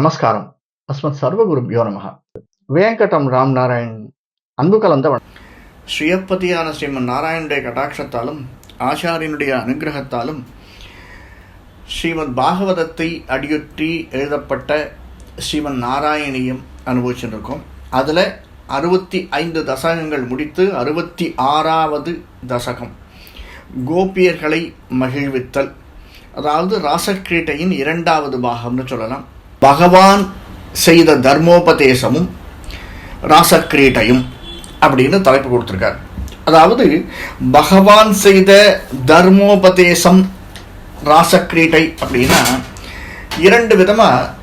நமஸ்காரம். அஸ்மத் சர்வகுருபியோ யோனமகா வேங்கடம் ராம் நாராயண் அன்பு கலந்த ஸ்ரீயப்பதியான ஸ்ரீமன் நாராயணுடைய கடாட்சத்தாலும் ஆச்சாரியனுடைய அனுகிரகத்தாலும் ஸ்ரீமத் பாகவதத்தை அடியொற்றி எழுதப்பட்ட ஸ்ரீமன் நாராயணியம் அனுபவிச்சுருக்கோம் அதில் அறுபத்தி ஐந்து தசகங்கள் முடித்து அறுபத்தி ஆறாவது தசகம். கோபியர்களை மகிழ்வித்தல். அதாவது ராசக்கிரீட்டையின் இரண்டாவது பாகம்னு சொல்லலாம். பகவான் செய்த தர்மோபதேசமும் ராசக்கிரீட்டையும் அப்படின்னு தலைப்பு கொடுத்துருக்கார். அதாவது பகவான் செய்த தர்மோபதேசம் ராசக்கிரீட்டை அப்படின்னா இரண்டு விதமாக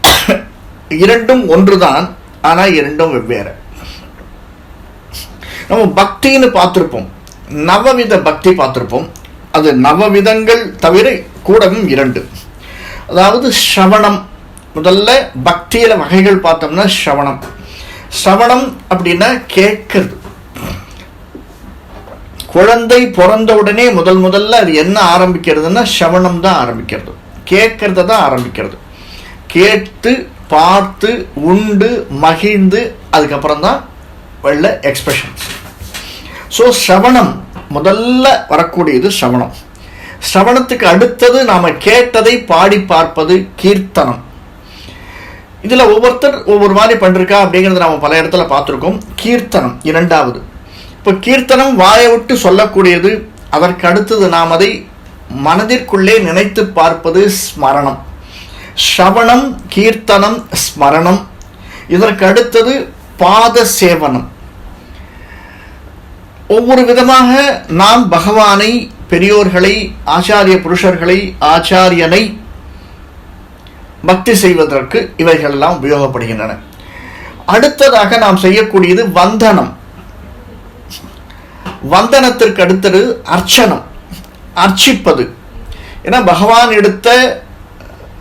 இரண்டும் ஒன்றுதான் ஆனால் இரண்டும் வெவ்வேறு. நம்ம பக்தின்னு பார்த்துருப்போம். நவவித பக்தி பார்த்துருப்போம். அது நவவிதங்கள் தவிர கூடவும் இரண்டு. அதாவது ஸ்ரவணம் முதல்ல பக்தியில வகைகள் பார்த்தோம்னா ஸ்ரவணம் ஸ்ரவணம் அப்படின்னா கேட்கறது. குழந்தை பிறந்த உடனே முதல் முதல்ல அது என்ன ஆரம்பிக்கிறதுன்னா ஸ்ரவணம் தான் ஆரம்பிக்கிறது. கேட்கறத தான் ஆரம்பிக்கிறது. கேட்டு பார்த்து உண்டு மகிழ்ந்து அதுக்கப்புறம் தான் வெள்ள எக்ஸ்பிரஷன்ஸ் ஸோ ஸ்ரவணம் முதல்ல வரக்கூடியது ஸ்ரவணம் ஸ்ரவணத்துக்கு அடுத்தது நாம் கேட்டதை பாடி பார்ப்பது கீர்த்தனம். இதில் ஒவ்வொருத்தர் ஒவ்வொரு மாதிரி பண்ணிருக்கா அப்படிங்கிறத நாம் பல இடத்துல பார்த்துருக்கோம். கீர்த்தனம் இரண்டாவது. இப்போ கீர்த்தனம் வாயை விட்டு சொல்லக்கூடியது அதற்கு அடுத்தது நாம் அதை மனதிற்குள்ளே நினைத்து பார்ப்பது ஸ்மரணம். ஸ்ரவணம் கீர்த்தனம் ஸ்மரணம். இதற்கு அடுத்தது பாத சேவனம். ஒவ்வொரு விதமாக நாம் பகவானை பெரியோர்களை ஆச்சாரிய புருஷர்களை ஆச்சாரியனை பக்தி செய்வதற்கு இவைகளெல்லாம் உபயோகப்படுகின்றன. அடுத்ததாக நாம் செய்யக்கூடியது வந்தனம். வந்தனத்திற்கு அடுத்தது அர்ச்சனம் அர்ச்சிப்பது. ஏன்னா பகவான் எடுத்த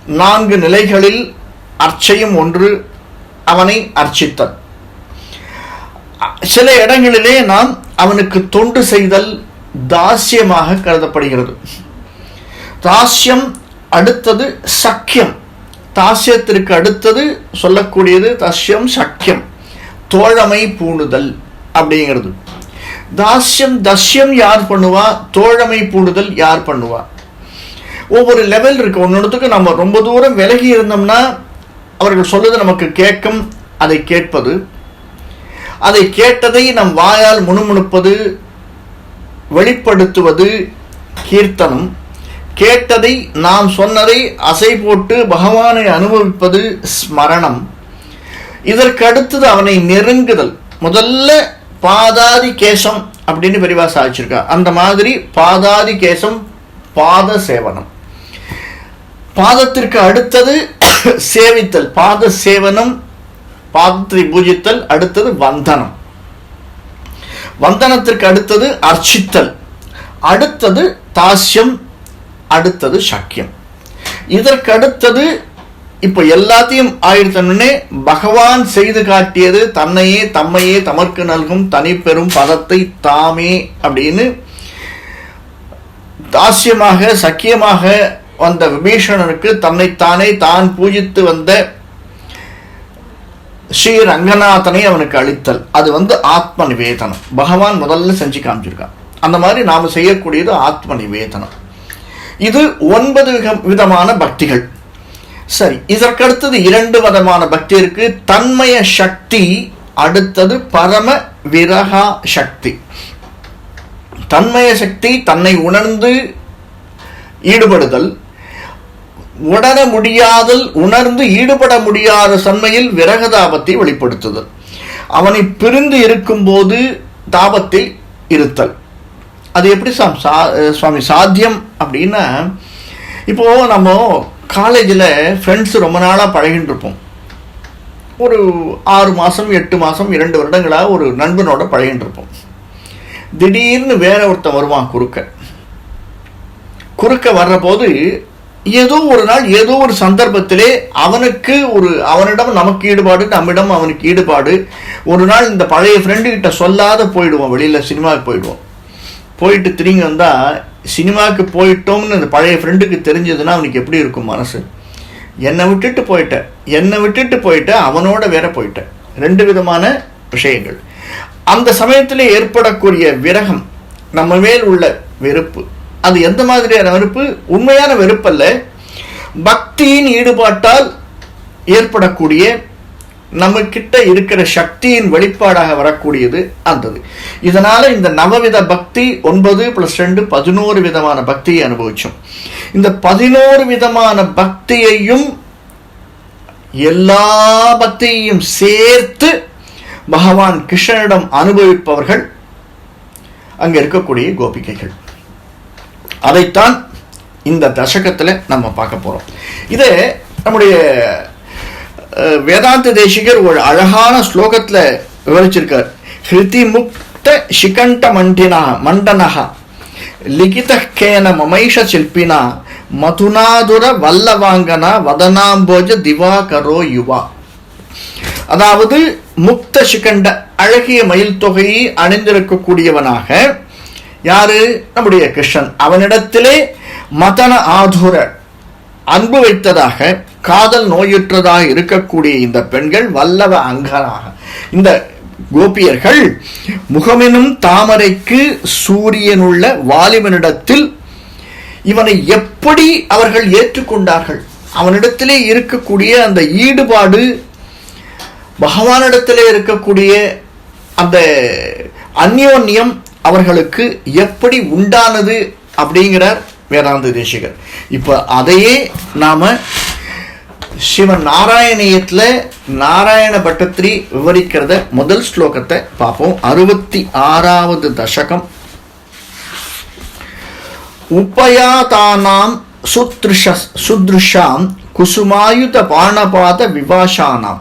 நான்கு நிலைகளில் அர்ச்சையும் ஒன்று அவனை அர்ச்சித்தல். சில இடங்களிலே நாம் அவனுக்கு தொண்டு செய்தல் தாஸ்யமாக கருதப்படுகிறது. தாஸ்யம் அடுத்தது சக்கியம். தாஸ்யத்திற்கு அடுத்தது சொல்லக்கூடியது தஸ்யம் சக்கியம் தோழமை பூணுதல் அப்படிங்கிறது. தாஸ்யம் தஸ்யம் யார் பண்ணுவா? தோழமை பூணுதல் யார் பண்ணுவா? ஒவ்வொரு லெவல் இருக்கு. ஒன்னொன்றுத்துக்கு நம்ம ரொம்ப தூரம் விலகி இருந்தோம்னா அவர்கள் சொல்லுது நமக்கு கேட்கும் அதை கேட்பது. அதை கேட்டதை நம் வாயால் முணுமுணுப்பது வெளிப்படுத்துவது கீர்த்தனம். கேட்டதை நாம் சொன்னதை அசை போட்டு பகவானை அனுபவிப்பது ஸ்மரணம். இதற்கு அடுத்தது அவனை நெருங்குதல். முதல்ல பாதாதி கேசம் அப்படின்னு பெரிவா சாதிச்சிருக்கா அந்த மாதிரி பாதாதி கேசம் பாத சேவனம். பாதத்திற்கு அடுத்தது சேவித்தல். பாத சேவனம் பாதத்தை பூஜித்தல் அடுத்தது வந்தனம். வந்தனத்திற்கு அடுத்தது அர்ச்சித்தல். அடுத்தது தாஸ்யம் அடுத்தது சக்கியம். இதற்கு அடுத்தது இப்போ எல்லாத்தையும் ஆயிடுத்தனே பகவான் செய்து காட்டியது தன்னையே தம்மையே தமக்கு நல்கும் தனிப்பெரும் பதத்தை தாமே அப்படின்னு தாஸ்யமாக சக்கியமாக வந்த விபீஷணனுக்கு தன்னைத்தானே தான் பூஜித்து வந்த ஸ்ரீ ரங்கநாதனை அவனுக்கு அளித்தல். அது வந்து ஆத்ம நிவேதனம். பகவான் முதல்ல செஞ்சு காமிச்சிருக்கான். அந்த மாதிரி நாம் செய்யக்கூடியது ஆத்ம நிவேதனம். இது ஒன்பது விதமான பக்திகள். சரி இதற்கடுத்தது இரண்டு விதமான பக்தி இருக்கு. தன்மய சக்தி அடுத்தது பரம விரகா சக்தி. தன்மய சக்தி தன்னை உணர்ந்து ஈடுபடுதல். உணர முடியாதல் உணர்ந்து ஈடுபட முடியாத தன்மையில் விரக தாபத்தை வெளிப்படுத்துதல். அவனை பிரிந்து இருக்கும்போது தாபத்தில் இருத்தல். அது எப்படி சாமி சா சுவாமி சாத்தியம் அப்படின்னா இப்போ நம்ம காலேஜில் ஃப்ரெண்ட்ஸ் ரொம்ப நாளாக பழகின்னு இருப்போம். ஒரு ஆறு மாதம் எட்டு மாதம் இரண்டு வருடங்களாக ஒரு நண்பனோட பழகின்னு இருப்போம். திடீர்னு வேற ஒருத்தன் வருவான் குறுக்க. குறுக்க வர்றபோது ஏதோ ஒரு நாள் ஏதோ ஒரு சந்தர்ப்பத்திலே அவனுக்கு ஒரு அவனிடம் நமக்கு ஈடுபாடு நம்மிடம் அவனுக்கு ஈடுபாடு. ஒரு நாள் இந்த பழைய ஃப்ரெண்டுக்கிட்ட சொல்லாத போயிடுவோம் வெளியில் சினிமாவுக்கு போயிடுவோம். போயிட்டு திரும்பி வந்தால் சினிமாவுக்கு போயிட்டோம்னு அந்த பழைய ஃப்ரெண்டுக்கு தெரிஞ்சதுன்னா அவனுக்கு எப்படி இருக்கும் மனசு? என்னை விட்டுட்டு போயிட்ட. என்னை விட்டுட்டு போயிட்ட அவனோட வேற போயிட்ட. ரெண்டு விதமான விஷயங்கள். அந்த சமயத்தில் ஏற்படக்கூடிய விரகம் நம்ம மேல் உள்ள வெறுப்பு. அது எந்த மாதிரியான வெறுப்பு? உண்மையான வெறுப்பல்ல. பக்தியின் ஈடுபாட்டால் ஏற்படக்கூடிய நம்ம கிட்ட இருக்கிற சக்தியின் வெளிப்பாடாக வரக்கூடியது அந்தது. இதனால இந்த நவவித பக்தி ஒன்பது பிளஸ் ரெண்டு பதினோரு விதமான பக்தியை அனுபவிச்சோம். இந்த பதினோரு விதமான பக்தியையும் எல்லா பக்தியையும் சேர்த்து பகவான் கிருஷ்ணனிடம் அனுபவிப்பவர்கள் அங்கே இருக்கக்கூடிய கோபிகைகள். அதைத்தான் இந்த தசகத்துல நம்ம பார்க்க போறோம். இது நம்முடைய வேதாந்த தேசிகர் ஒரு அழகான ஸ்லோகத்தில் விவரிச்சிருக்கார். ஹிருதி முக்த சிகண்ட மண்டினா மண்டனஹ. லிகித கேன மமைஷ சில்பினா மதுனாதுர வல்லவாங்கனா வதனாம்போஜ திவாகரோ யுவா. அதாவது முக்த சிகண்ட அழகிய மயில் தொகையை அணிந்திருக்கக்கூடியவனாக யாரு? நம்முடைய கிருஷ்ணன். அவனிடத்திலே மதன ஆதுர அன்பு வைத்ததாக காதல் நோயுற்றதாக இருக்கக்கூடிய இந்த பெண்கள் வல்லவ அங்கனாக இந்த கோபியர்கள் முகமெனும் தாமரைக்கு சூரியனுள்ள வாலிபனிடத்தில் இவனை எப்படி அவர்கள் ஏற்றுக்கொண்டார்கள்? அவனிடத்திலே இருக்கக்கூடிய அந்த ஈடுபாடு பகவானிடத்திலே இருக்கக்கூடிய அந்த அந்யோன்யம் அவர்களுக்கு எப்படி உண்டானது அப்படிங்கிறார் வேதாந்த தேசிகர். இப்போ அதையே நாம சிவன் நாராயணியத்தில் நாராயண பட்டத்திரி விவரிக்கிறத முதல் ஸ்லோகத்தை பார்ப்போம். அறுபத்தி ஆறாவது தசகம். உபயாதானாம் சுத்ருஷ சுத்ருஷாம் குசுமாயுத பாணபாத விவாசானாம்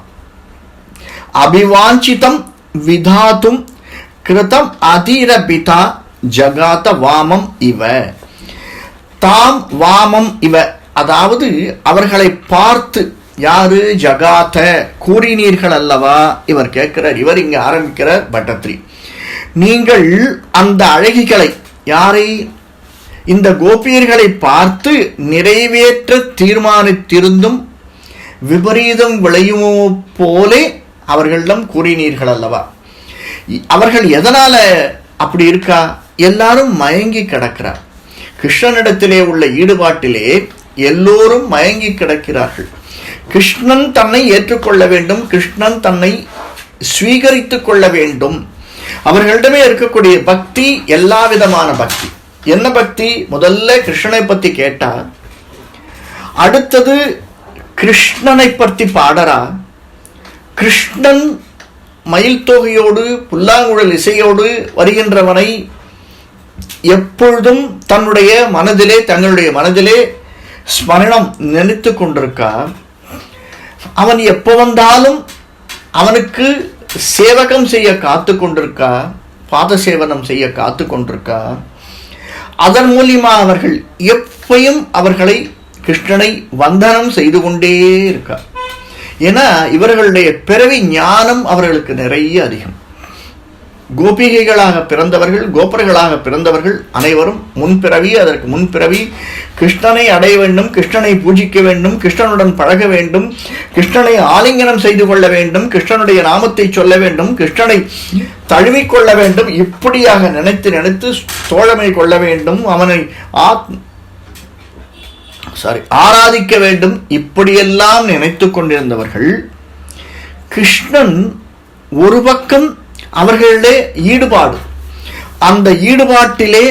அபிவாஞ்சிதம் விதாத்தும் கிருதம் அதிரபிதா ஜகாத வாமம் இவ. தாம் வாமம் இவ. அதாவது அவர்களை பார்த்து யாரு ஜகாத்த? கூறினீர்கள் அல்லவா? இவர் கேட்கிறார். இவர் இங்கே ஆரம்பிக்கிறார் பட்டத்ரி. நீங்கள் அந்த அழகிகளை யாரை? இந்த கோபியர்களை பார்த்து நிறைவேற்ற தீர்மானித்திருந்தும் விபரீதம் விளையுமோ போலே அவர்களிடம் கூறினீர்கள் அல்லவா? அவர்கள் எதனால அப்படி இருக்கா? எல்லாரும் மயங்கி கிடக்கிறார். கிருஷ்ணனிடத்திலே உள்ள ஈடுபாட்டிலே எல்லோரும் மயங்கி கிடக்கிறார்கள். கிருஷ்ணன் தன்னை ஏற்றுக்கொள்ள வேண்டும். கிருஷ்ணன் தன்னை ஸ்வீகரித்துக் கொள்ள வேண்டும். அவர்களிடமே இருக்கக்கூடிய பக்தி எல்லா விதமான பக்தி. என்ன பக்தி? முதல்ல கிருஷ்ணனை பற்றி கேட்டா அடுத்தது கிருஷ்ணனை பற்றி பாடறா கிருஷ்ணன் மயில் தொகையோடு புல்லாங்குழல் இசையோடு வருகின்றவனை எப்பொழுதும் தன்னுடைய மனதிலே தங்களுடைய மனதிலே ஸ்மரணம் நினைத்து கொண்டிருக்கா அவன் எப்போ வந்தாலும் அவனுக்கு சேவகம் செய்ய காத்து கொண்டிருக்கா பாத சேவனம் செய்ய காத்து கொண்டிருக்கா. அதன் மூலியமா அவர்கள் எப்பையும் அவர்களை கிருஷ்ணனை வந்தனம் செய்து கொண்டே இருக்கா. ஏன்னா இவர்களுடைய பிறவி ஞானம் அவர்களுக்கு நிறைய அதிகம். கோபிகைகளாக பிறந்தவர்கள் கோபர்களாக பிறந்தவர்கள் அனைவரும் முன்பிறவி அதற்கு முன்பிறவி கிருஷ்ணனை அடைய வேண்டும் கிருஷ்ணனை பூஜிக்க வேண்டும் கிருஷ்ணனுடன் பழக வேண்டும் கிருஷ்ணனை ஆலிங்கனம் செய்து கொள்ள வேண்டும் கிருஷ்ணனுடைய நாமத்தை சொல்ல வேண்டும் கிருஷ்ணனை தழுவிக்கொள்ள வேண்டும் இப்படியாக நினைத்து நினைத்து தோழமை கொள்ள வேண்டும் அவனை ஆத் சாரி ஆராதிக்க வேண்டும் இப்படியெல்லாம் நினைத்து கொண்டிருந்தவர்கள் கிருஷ்ணன் ஒரு பக்கம் அவர்களிலே ஈடுபாடு அந்த ஈடுபாட்டிலே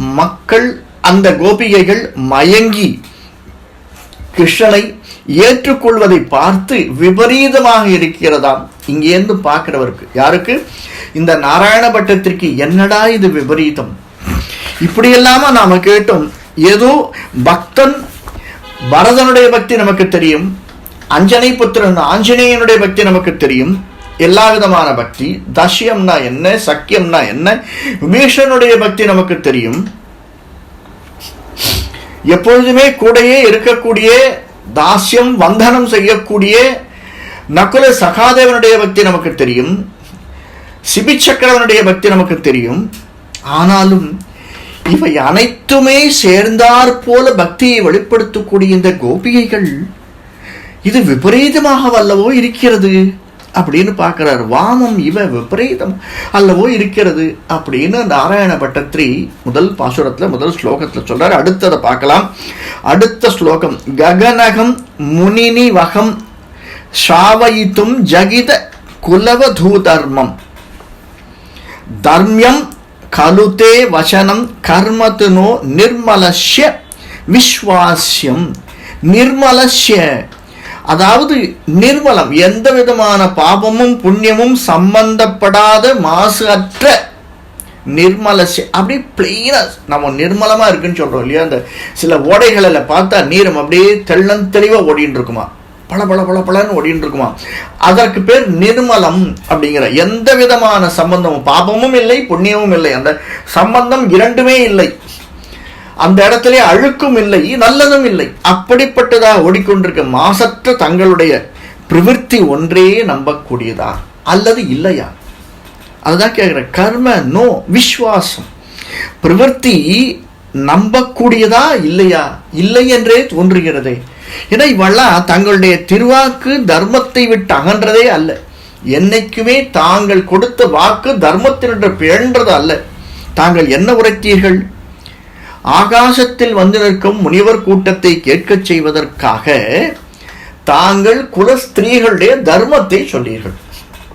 மக்கள் அந்த கோபிகைகள் மயங்கி கிருஷ்ணனை ஏற்றுக்கொள்வதை பார்த்து விபரீதமாக இருக்கிறதாம். இங்கேருந்து பார்க்கிறவருக்கு. யாருக்கு? இந்த நாராயண பட்டத்திற்கு என்னடா இது விபரீதம்? இப்படி இல்லாம நாம கேட்டோம். ஏதோ பக்தன் பரதனுடைய பக்தி நமக்கு தெரியும். அஞ்சனை புத்திரன் ஆஞ்சநேயனுடைய பக்தி நமக்கு தெரியும். எல்லா விதமான பக்தி தஷ்யம்னா என்ன சக்கியம்னா என்ன விபீஷனுடைய பக்தி நமக்கு தெரியும். எப்பொழுதுமே கூடயே இருக்கக்கூடிய தாஸ்யம் வந்தனம் செய்யக்கூடிய நகுல சகாதேவனுடைய பக்தி நமக்கு தெரியும். சிபி சக்கரவனுடைய பக்தி நமக்கு தெரியும். ஆனாலும் இவை அனைத்துமே சேர்ந்தாற் போல பக்தியை வெளிப்படுத்தக்கூடிய இந்த கோபிகைகள் இது விபரீதமாக வல்லவோ இருக்கிறது? அப்படின்னு பார்க்குறாரு. வாமம் இவ விபரீதம். அல்லவோ இருக்கிறது அப்படின்னு நாராயண பட்டத்ரி முதல் பாசுரத்தில் முதல் ஸ்லோகத்தில் சொல்கிறார் அடுத்ததை பார்க்கலாம். அடுத்த ஸ்லோகம். ககனகம் முனினி வகம் ஷாவயித்தும் ஜகித குலவதூதர்மம். தர்மியம் கலுதே வசனம் கர்மத்துனோ நிர்மலஷ்ய விஸ்வாசியம் நிர்மலஷ்ய அதாவது நிர்மலம் எந்த விதமான பாபமும் புண்ணியமும் சம்பந்தப்படாத மாசு அற்ற நிர்மல அப்படி பிளெயினா நம்ம நிர்மலமா இருக்குன்னு சொல்றோம் இல்லையா? அந்த சில ஓடைகளில் பார்த்தா நீரம் அப்படியே தெள்ளன் தெளிவா ஓடின்னு இருக்குமா பல பல பல பலன்னு ஓடின்னு இருக்குமா அதற்கு பேர் நிர்மலம் அப்படிங்கிற. எந்த விதமான சம்பந்தமும் பாபமும் இல்லை புண்ணியமும் இல்லை. அந்த சம்பந்தம் இரண்டுமே இல்லை. அந்த இடத்திலே அழுக்கும் இல்லை நல்லதும் இல்லை. அப்படிப்பட்டதாக ஓடிக்கொண்டிருக்க மாசற்ற தங்களுடைய பிரவிற்த்தி ஒன்றே நம்பக்கூடியதா? அல்லது இல்லையா? அதுதான் கேட்குற கர்ம நோ விஸ்வாசம். பிரவர்த்தி நம்பக்கூடியதா இல்லையா? இல்லை என்றே தோன்றுகிறதே. ஏன்னா இவெல்லாம் தங்களுடைய திருவாக்கு தர்மத்தை விட்டு அகன்றதே அல்ல. என்னைக்குமே தாங்கள் கொடுத்த வாக்கு தர்மத்தினுடைய பிழன்றது அல்ல தாங்கள் என்ன உரைத்தீர்கள்? ஆகாசத்தில் வந்து நிற்கும் முனிவர் கூட்டத்தை கேட்கச் செய்வதற்காக தாங்கள் குல ஸ்திரீகளுடைய தர்மத்தை சொன்னீர்கள்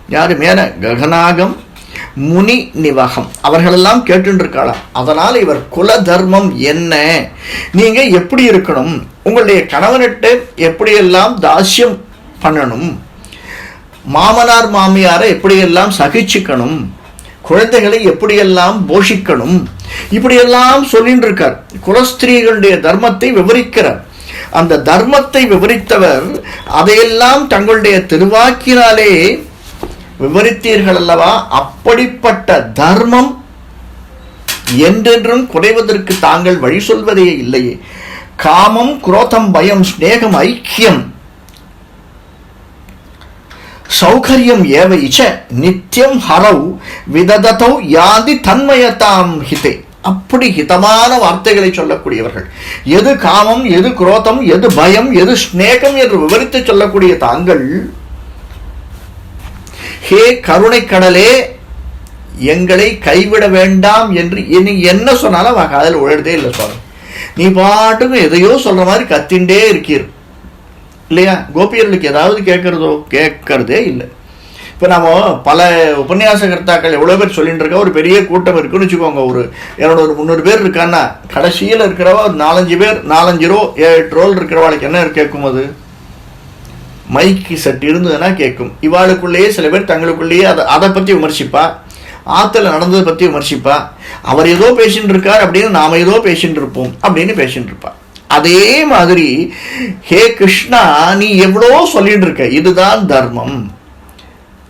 யாரு? மேல ககனாகம் முனி நிவகம். அவர்களெல்லாம் கேட்டுருக்காளாம் அதனால் இவர் குல தர்மம் என்ன? நீங்கள் எப்படி இருக்கணும்? உங்களுடைய கணவனிட்டு எப்படியெல்லாம் தாஸ்யம் பண்ணணும்? மாமனார் மாமியாரை எப்படியெல்லாம் சகிச்சுக்கணும்? குழந்தைகளை எப்படியெல்லாம் போஷிக்கணும்? இப்படியெல்லாம் சொல்லிட்டு இருக்கார் குலஸ்திரீகளுடைய தர்மத்தை விவரிக்கிறார். அந்த தர்மத்தை விவரித்தவர் அதையெல்லாம் தங்களுடைய திருவாக்கினாலே விவரித்தீர்கள் அல்லவா? அப்படிப்பட்ட தர்மம் என்றென்றும் குறைவதற்கு தாங்கள் வழி சொல்வதே இல்லையே. காமம் குரோதம் பயம் ஸ்நேகம் ஐக்கியம். சௌகரியம் ஏவைச்ச நித்தியம் ஹரௌ விதததௌ யாதி தன்மயதாம் ஹிதே. அப்படி ஹிதமான வார்த்தைகளை சொல்லக்கூடியவர்கள். எது காமம் எது குரோதம் எது பயம் எது ஸ்நேகம் என்று விவரித்து சொல்லக்கூடிய தாங்கள் ஹே கருணை கடலே எங்களை கைவிட வேண்டாம் என்று இனி என்ன சொன்னாலும் அவன் காதல் உழறதே இல்லை சுவாமி. நீ பாட்டுக்கு எதையோ சொல்ற மாதிரி கத்திண்டே இருக்கீர். இல்லையா? கோபியர்களுக்கு ஏதாவது கேட்கறதோ கேட்கறதே இல்லை. இப்போ நம்ம பல உபன்யாச கர்த்தாக்கள் எவ்வளோ பேர் சொல்லிட்டு இருக்கா ஒரு பெரிய கூட்டம் இருக்குன்னு வச்சுக்கோங்க. ஒரு என்னோட ஒரு முந்நூறு பேர் இருக்கான்னா கடைசியில் இருக்கிறவா ஒரு நாலஞ்சு பேர் நாலஞ்சு ரோ எட்டு ரோல் இருக்கிறவாளுக்கு என்ன கேட்கும் அது? மைக்கு செட் இருந்ததுன்னா கேட்கும். இவாளுக்குள்ளேயே சில பேர் தங்களுக்குள்ளேயே அதை அதை பற்றி விமர்சிப்பா? ஆற்றுல நடந்ததை பற்றி விமர்சிப்பா? அவர் ஏதோ பேசிட்டு இருக்கார் அப்படின்னு நாம் ஏதோ பேசிட்டு இருப்போம் அப்படின்னு பேசிட்டு இருப்பாள் அதே மாதிரி ஹே கிருஷ்ணா நீ எவ்வளோ சொல்லிட்டு இருக்க இதுதான் தர்மம்.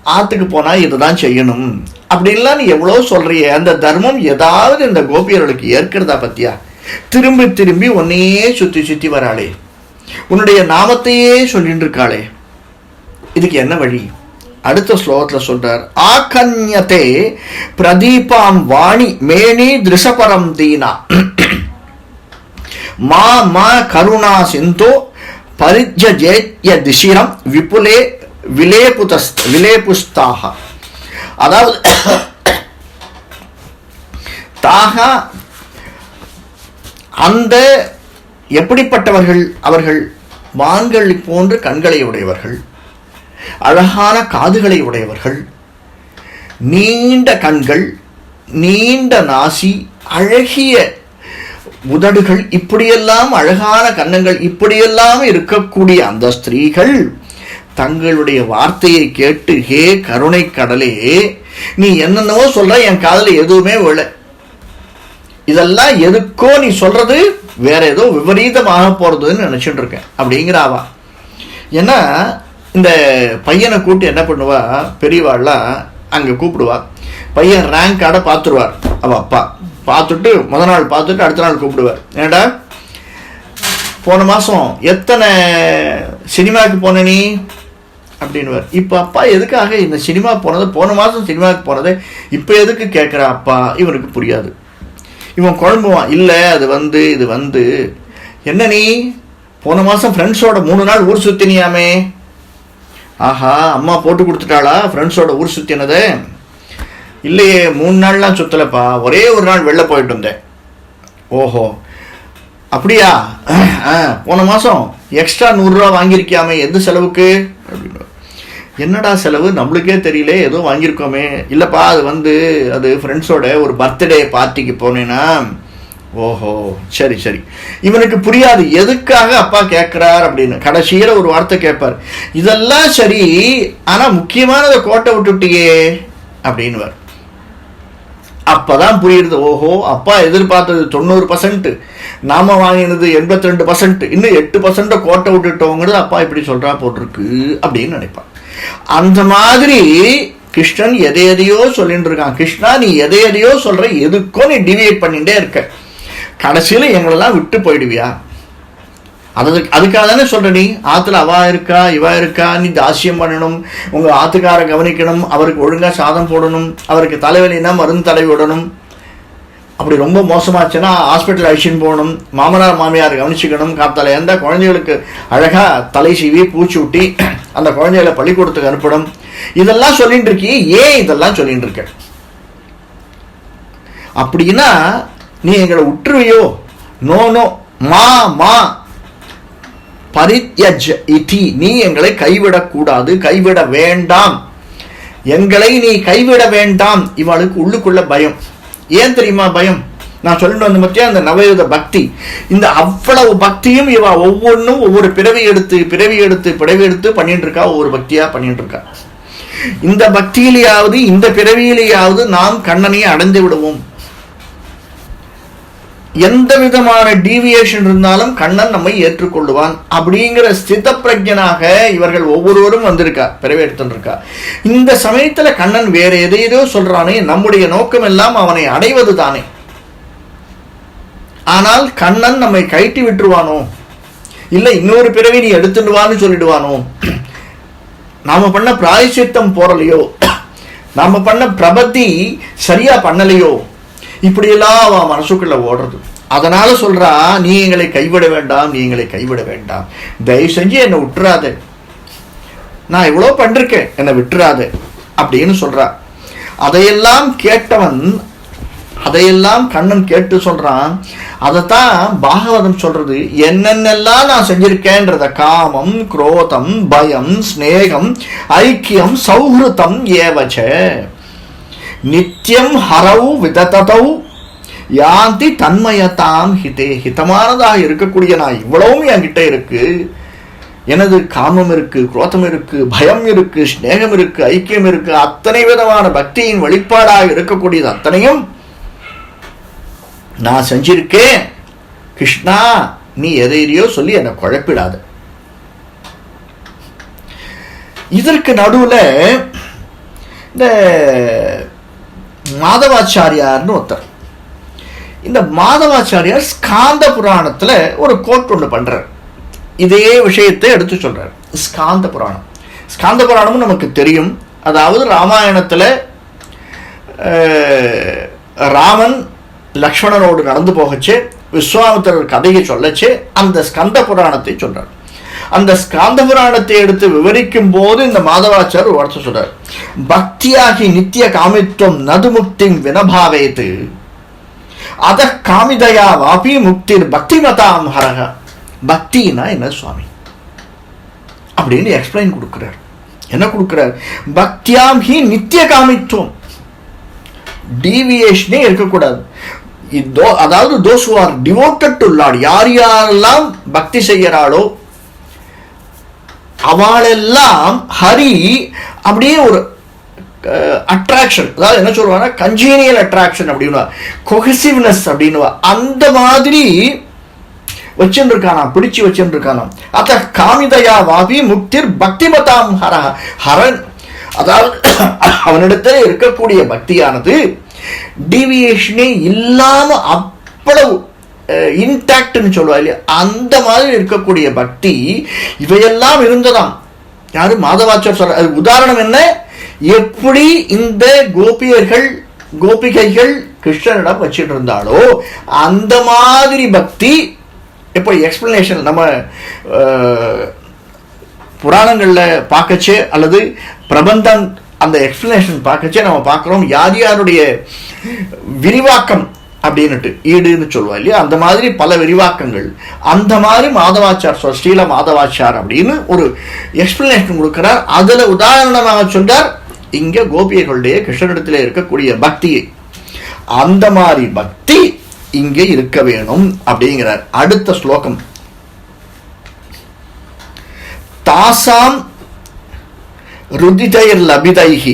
ஆற்றுக்கு போனால் இதுதான் செய்யணும். அப்படின்லாம் நீ எவ்வளோ சொல்கிறிய அந்த தர்மம் ஏதாவது இந்த கோபியர்களுக்கு ஏற்கிறதா பத்தியா? திரும்பி திரும்பி ஒன்னையே சுற்றி சுற்றி வராளே. உன்னுடைய நாமத்தையே சொல்லிட்டு இருக்காளே இதுக்கு என்ன வழி? அடுத்த ஸ்லோகத்துல சொல்றார் ஆகன்யத்தை பிரதீபாம் வாணி மேனி திருஷபரம் தீனா. மா மா கருணா சிந்தோ பரிஜேத்ய திசிரம் விபுலே விலேபுதஸ் விலேபுஸ்தாக அதாவது தாகா அந்த எப்படிப்பட்டவர்கள்? அவர்கள் மான்கள் போன்று கண்களை உடையவர்கள் அழகான காதுகளை உடையவர்கள் நீண்ட கண்கள் நீண்ட நாசி அழகிய உதடுகள் இப்படியெல்லாம் அழகான கன்னங்கள் இப்படியெல்லாம் இருக்கக்கூடிய அந்த ஸ்திரீகள் தங்களுடைய வார்த்தையை கேட்டு ஹே கருணை கடலே நீ என்னென்னவோ சொல்ற என் காதில் எதுவுமே விழ இதெல்லாம் எதுக்கோ நீ சொல்றது வேற ஏதோ விபரீதமாக போறதுன்னு நினைச்சிட்டு இருக்கேன் அப்படிங்கிறாவா ஏன்னா இந்த பையனை கூட்டி என்ன பண்ணுவா பெரியவாள்லாம் அங்கே கூப்பிடுவா. பையன் ரேங்க் கார்டை பார்த்துருவார் அவள் அப்பா. பார்த்துட்டு முத நாள் பார்த்துட்டு அடுத்த நாள் கூப்பிடுவார். ஏண்டா போன மாதம் எத்தனை சினிமாவுக்கு போன நீ? அப்படின்வார் இப்போ அப்பா எதுக்காக இந்த சினிமா போனது? போன மாதம் சினிமாவுக்கு போனது இப்போ எதுக்கு கேட்குற அப்பா? இவனுக்கு புரியாது. இவன் குழம்புவான். இல்லை அது வந்து இது வந்து. என்ன நீ? போன மாதம் ஃப்ரெண்ட்ஸோட மூணு நாள் ஊர் சுற்றினியாமே ஆஹா அம்மா போட்டு கொடுத்துட்டாளா? ஃப்ரெண்ட்ஸோட ஊர் சுற்றினதை இல்லையே மூணு நாள்லாம் சுற்றலப்பா ஒரே ஒரு நாள் வெளில போயிட்டு வந்தேன். ஓஹோ. அப்படியா? ஆ, போன மாதம் எக்ஸ்ட்ரா நூறுரூவா வாங்கியிருக்கியாமே எந்த செலவுக்கு? அப்படின்னு என்னடா செலவு? நம்மளுக்கே தெரியல ஏதோ வாங்கியிருக்கோமே. இல்லைப்பா அது வந்து அது ஃப்ரெண்ட்ஸோட ஒரு பர்த்டே பார்ட்டிக்கு போனேன்னா ஓஹோ சரி சரி. இவனுக்கு புரியாது எதுக்காக அப்பா கேட்குறார் அப்படின்னு. கடைசியில் ஒரு வார்த்தை கேட்பார் இதெல்லாம் சரி ஆனால் முக்கியமானதை கோட்டை விட்டுட்டியே அப்போ தான் புரியுது ஓஹோ அப்பா எதிர்பார்த்தது தொண்ணூறு பர்சன்ட் நாம வாங்கினது எண்பத்தி ரெண்டு பர்சன்ட் இன்னும் எட்டு பர்சன்ட்டை கோட்டை விட்டுட்டோங்கிறது அப்பா இப்படி சொல்றா போட்டிருக்கு அப்படின்னு நினைப்பான். அந்த மாதிரி கிருஷ்ணன் எதை எதையோ சொல்லிட்டு இருக்கான். கிருஷ்ணா நீ எதை எதையோ சொல்ற. எதுக்கோ நீ டிவியேட் பண்ணிட்டே இருக்க. கடைசியில் எங்களெல்லாம் விட்டு போயிடுவியா? அதுக்கு அதுக்காக தானே சொல்ற நீ ஆத்துல அவா இருக்கா இவா இருக்கா நீ தாசியம் பண்ணணும் உங்க ஆத்துக்கார கவனிக்கணும் அவருக்கு ஒழுங்கா சாதம் போடணும் அவருக்கு தலைவலினா மருந்து தலைவி விடணும். அப்படி ரொம்ப மோசமாச்சுன்னா ஹாஸ்பிட்டல் அழிச்சின்னு போகணும் மாமனார் மாமியார் கவனிச்சுக்கணும் காத்தால எந்த குழந்தைகளுக்கு அழகாக தலை சீவி பூச்சி ஊட்டி அந்த குழந்தைகளை பள்ளிக்கூடத்துக்கு அனுப்பணும். இதெல்லாம் சொல்லிட்டு இருக்கீ ஏன் இதெல்லாம் சொல்லிட்டு இருக்க? அப்படின்னா நீ எங்களை உற்றுவியோ? நோ நோ மா மா. பரித்யஜ் இதி. நீ எங்களை கைவிடக்கூடாது கைவிட வேண்டாம். எங்களை நீ கைவிட வேண்டாம். இவளுக்கு உள்ளுக்குள்ள பயம். ஏன் தெரியுமா பயம்? நான் சொல்லிட்டு வந்த பற்றியா அந்த நவயுத பக்தி. இந்த அவ்வளவு பக்தியும் இவ ஒவ்வொன்றும் ஒவ்வொரு பிறவி எடுத்து பிறவி எடுத்து பிறவி எடுத்து பண்ணிட்டு இருக்கா ஒவ்வொரு பக்தியா பண்ணிட்டு இருக்கா இந்த பக்தியிலேயாவது இந்த பிறவியிலேயாவது நாம் கண்ணனையை அடைந்து விடுவோம். எந்த விதமான டீவியேஷன் இருந்தாலும் கண்ணன் நம்மை ஏற்றுக்கொள்ளுவான். அப்படிங்கிற ஸ்தித பிரஜனாக இவர்கள் ஒவ்வொருவரும் வந்திருக்கா பிறவேற்றுருக்கா இந்த சமயத்துல கண்ணன் வேற எதையதோ சொல்றானே நம்முடைய நோக்கம் எல்லாம் அவனை அடைவது தானே ஆனால் கண்ணன் நம்மை கைட்டி விட்டுருவானோ? இல்லை இன்னொரு பிறவி நீ எடுத்துடுவான்னு சொல்லிடுவானோ? நாம பண்ண பிராயசித்தம் போறலையோ? நாம பண்ண பிரபத்தி சரியா பண்ணலையோ? இப்படியெல்லாம் அவன் மனசுக்குள்ள ஓடுறது. அதனால சொல்றா நீ எங்களை கைவிட வேண்டாம் நீ எங்களை கைவிட வேண்டாம். தயவு செஞ்சு என்னை விட்டுறாத. நான் இவ்வளோ பண்ணிருக்கேன். என்னை விட்டுறாத. அப்படின்னு சொல்றா. அதையெல்லாம் கேட்டவன் அதையெல்லாம் கண்ணன் கேட்டு சொல்றான் அதைத்தான் பாகவதம் சொல்றது. என்னென்னலாம் நான் செஞ்சிருக்கேன்றத காமம் குரோதம் பயம் ஸ்நேகம் ஐக்கியம் சௌஹிருதம் ஏவச்ச. நித்தியம் ஹரவு விதததௌ யாந்தி தன்மயத்தாம் ஹிதே. ஹிதமானதாக இருக்கக்கூடிய நான் இவ்வளவும் என்கிட்ட இருக்கு. எனது காமம் இருக்கு குரோதம் இருக்கு பயம் இருக்கு ஸ்நேகம் இருக்கு ஐக்கியம் இருக்கு. அத்தனை விதமான பக்தியின் வெளிப்பாடாக இருக்கக்கூடியது அத்தனையும் நான் செஞ்சிருக்கேன். கிருஷ்ணா நீ எதையோ சொல்லி என்னை குழப்பிடாத. இதற்கு நடுவுல இந்த மாதவாச்சாரியார்னு ஒருத்தர். இந்த மாதவாச்சாரியார் ஸ்காந்த புராணத்தில் ஒரு கோட் ஒன்று பண்றார். இதே விஷயத்தை எடுத்து சொல்கிறார் ஸ்காந்த புராணம். ஸ்காந்த புராணமும் நமக்கு தெரியும். அதாவது ராமாயணத்தில் ராமன் லக்ஷ்மணனோடு நடந்து போகச்சு விஸ்வாமித்திரர் கதையை சொல்லச்சு அந்த ஸ்கந்த புராணத்தை சொல்கிறார் அந்த ஸ்காந்த புராணத்தை எடுத்து விவரிக்கும் போது இந்த மாதவாச்சார் ஒரு வார்த்தை சொல்றார். பக்தியாகி நித்திய காமித்துவம் நதுமுக்திம் வினபாவேத்து. அத காமிதயா வாபி முக்திர் பக்தி மதாம் ஹரக பக்தினா என்ன சுவாமி? அப்படின்னு எக்ஸ்பிளைன் கொடுக்கிறார். என்ன கொடுக்கிறார்? பக்தியாம் ஹி நித்திய காமித்துவம் டீவியேஷனே இருக்கக்கூடாது. இதோ அதாவது those are devoted to lord யார் யாரெல்லாம் பக்தி செய்யறாளோ அவளெல்லாம் ஹரி அப்படியே ஒரு அட்ராக்ஷன் அதாவது என்ன சொல்லுவாங்கன்னா கஞ்சீனியல் அட்ராக்ஷன் அப்படின்னுவா. கொஹசிவ்னஸ் அப்படின்னுவா. அந்த மாதிரி வச்சுருக்கானா பிடிச்சு வச்சுருக்கானா அத்த காமிதயா வாபி முக்திர் பக்திமதாம் ஹர. ஹரன் அதாவது அவனிடத்தில் இருக்கக்கூடிய பக்தியானது டீவியேஷனே இல்லாமல் அவ்வளவு இன்டாக்ட்னு சொல்லுவா இல்லையா? அந்த மாதிரி இருக்கக்கூடிய பக்தி இவையெல்லாம் இருந்ததாம். யாரு? மாதவாச்சர் சொல்ற அது உதாரணம் என்ன? எப்படி இந்த கோபியர்கள் கோபிகைகள் கிருஷ்ணனிடம் வச்சுட்டு இருந்தாலோ அந்த மாதிரி பக்தி இப்போ எக்ஸ்பிளனேஷன் நம்ம புராணங்களில் பார்க்கச்சே அல்லது பிரபந்தம் அந்த எக்ஸ்பிளனேஷன் பார்க்கச்சே நம்ம பார்க்குறோம். யார் யாருடைய விரிவாக்கம் அப்படின்னுட்டு ஈடுன்னு சொல்லுவா இல்லையா? அந்த மாதிரி பல விரிவாக்கங்கள். அந்த மாதிரி மாதவாச்சார் சொல் ஸ்ரீல மாதவாச்சார் அப்படின்னு ஒரு எக்ஸ்பிளனேஷன் கொடுக்கிறார். அதில் உதாரணமாக சொல்றார் இங்கே கோபியர்களுடைய கிருஷ்ணனிடத்தில் இருக்கக்கூடிய பக்தியை. அந்த மாதிரி பக்தி இங்கே இருக்க வேணும் அப்படிங்கிறார். அடுத்த ஸ்லோகம். தாசாம் ருதிதைர்லபிதைஹி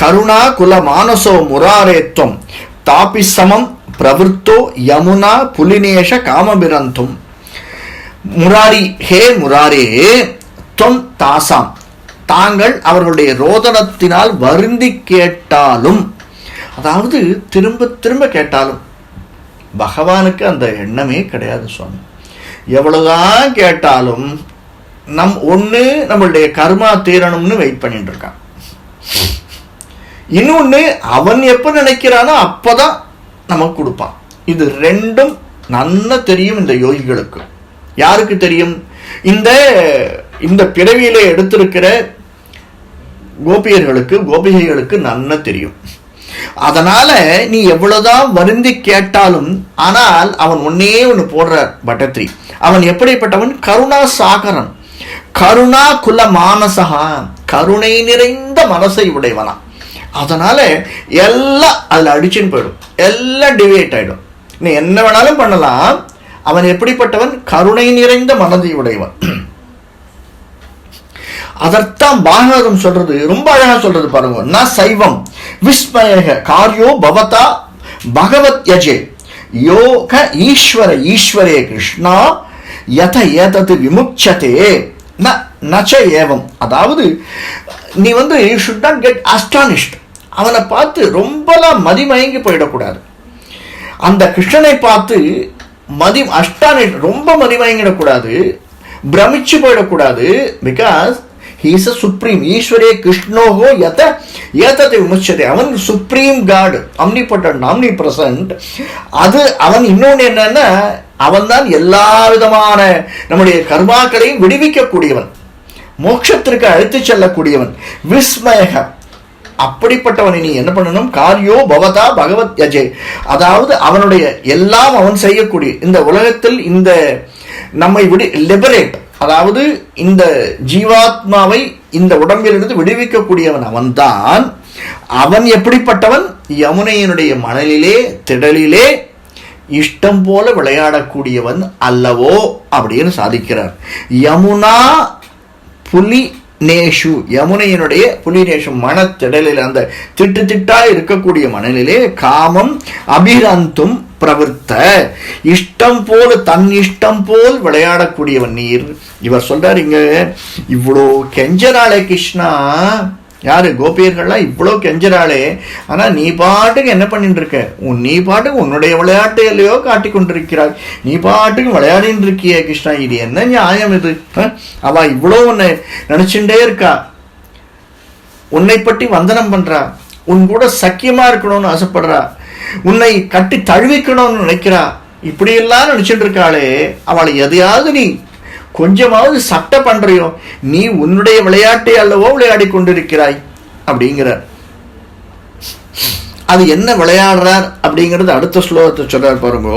கருணா குல மானசோ முராரேத்வம். தாபிசமம் பிரவருத்தோ யமுனா புலினேஷ காமபிரந்தும். முராரி ஹே முராரே தொம் தாசாம். தாங்கள் அவர்களுடைய ரோதனத்தினால் வருந்தி கேட்டாலும் அதாவது திரும்ப திரும்ப கேட்டாலும் பகவானுக்கு அந்த எண்ணமே கிடையாது சுவாமி. எவ்வளவுதான் கேட்டாலும் நம் ஒன்று நம்மளுடைய கர்மா தீரணும்னு வெயிட் பண்ணிட்டு இருக்கான். இன்னொன்று அவன் எப்போ நினைக்கிறானோ அப்போ தான் நமக்கு கொடுப்பான். இது ரெண்டும் நன்னா தெரியும் இந்த யோகிகளுக்கு. யாருக்கு தெரியும்? இந்த இந்த பிறவியில எடுத்திருக்கிற கோபியர்களுக்கு கோபிகைகளுக்கு நன்னா தெரியும். அதனால நீ எவ்வளவுதான் வருந்தி கேட்டாலும் ஆனால் அவன் ஒன்னே ஒன்று போடுறார் பட்டத்ரி அவன் எப்படிப்பட்டவன்? கருணா சாகரன். கருணா குல மானசகா கருணை நிறைந்த மனசை உடையவனா அதனால எல்லாம் அதில் அடிச்சுன்னு போயிடும். எல்லாம் டிவேட் ஆயிடும். நீ என்ன வேணாலும் பண்ணலாம். அவன் எப்படிப்பட்டவன்? கருணை நிறைந்த மனதை உடையவன் அதற்தான் பாகவதம் சொல்றது ரொம்ப அழகா சொல்றது பாருங்க. ந சைவம் விஸ்மயக காரியோ பவதா பகவத் யஜே. யோக ஈஸ்வர ஈஸ்வரே கிருஷ்ணா யத ஏதது விமுச்சதே ந நச்ச ஏவம். அதாவது நீ வந்து you should not get astonished அவனை பார்த்து ரொம்பலாம் மதிமயங்கி போயிடக்கூடாது. அந்த கிருஷ்ணனை பார்த்து மதி அஸ்டானிஷ்ட் ரொம்ப மதிமயங்கிடக்கூடாது. பிரமிச்சு போயிடக்கூடாது. பிகாஸ் ஹீஸ் அ சுப்ரீம் ஈஸ்வரே கிருஷ்ணோகோ எத ஏதத்தை விமர்சதே அவன் supreme god omnipotent omni present அது அவன் இன்னொன்று என்னன்னா அவன் தான் எல்லா விதமான நம்முடைய கர்மாக்களையும் விடுவிக்கக்கூடியவன். மோட்சத்திற்கு அழைத்துச் செல்லக்கூடியவன் விஸ்மயக. அப்படிப்பட்டவனை நீ என்ன பண்ணணும்? காரியோ பவதா பகவத் யஜே. அதாவது அவனுடைய எல்லாம் அவன் செய்யக்கூடிய இந்த உலகத்தில் இந்த நம்மை விடு லிபரேட் அதாவது இந்த ஜீவாத்மாவை இந்த உடம்பிலிருந்து விடுவிக்கக்கூடியவன் அவன்தான். அவன் எப்படிப்பட்டவன்? யமுனையினுடைய மணலிலே திடலிலே இஷ்டம் போல விளையாடக்கூடியவன் அல்லவோ அப்படின்னு சாதிக்கிறார். யமுனா புலி நேஷு யமுனையினுடைய புலிநேஷு மனத்திடலில் அந்த திட்டு திட்டா இருக்கக்கூடிய மனநிலே காமம் அபிரந்தும் பிரவர்த்த. இஷ்டம் போல் தன் இஷ்டம் போல் விளையாடக்கூடியவன் நீர். இவர் சொல்றாரு இங்க இவ்வளோ கெஞ்சராளே கிருஷ்ணா யாரு? கோபியர்கள்லாம் இவ்வளோ கெஞ்சிறாளே. ஆனால் நீ பாட்டுக்கு என்ன பண்ணிட்டு இருக்க உன் நீ பாட்டுக்கு உன்னுடைய விளையாட்டு இல்லையோ காட்டி கொண்டிருக்கிறாய். நீ பாட்டுக்கு விளையாடின்னு இருக்கியே கிருஷ்ணா இது என்ன நியாயம் இது? அஹ்? அவ இவ்வளோ உன்னை நினைச்சுட்டே இருக்கா. உன்னை பற்றி வந்தனம் பண்ணுறா உன் கூட சக்கியமா இருக்கணும்னு ஆசைப்படுறா. உன்னை கட்டி தழுவிக்கணும்னு நினைக்கிறா. இப்படியெல்லாம் நினச்சிட்டு இருக்காளே. அவளை எதையாவது நீ கொஞ்சமாவது சட்டை பண்றியோ நீ உன்னுடைய விளையாட்டை அல்லவோ விளையாடி கொண்டிருக்கிறாய் அப்படிங்கிறார். அது என்ன விளையாடுறார் அப்படிங்கிறது அடுத்த ஸ்லோகத்தை சொல்றார் பாருங்க.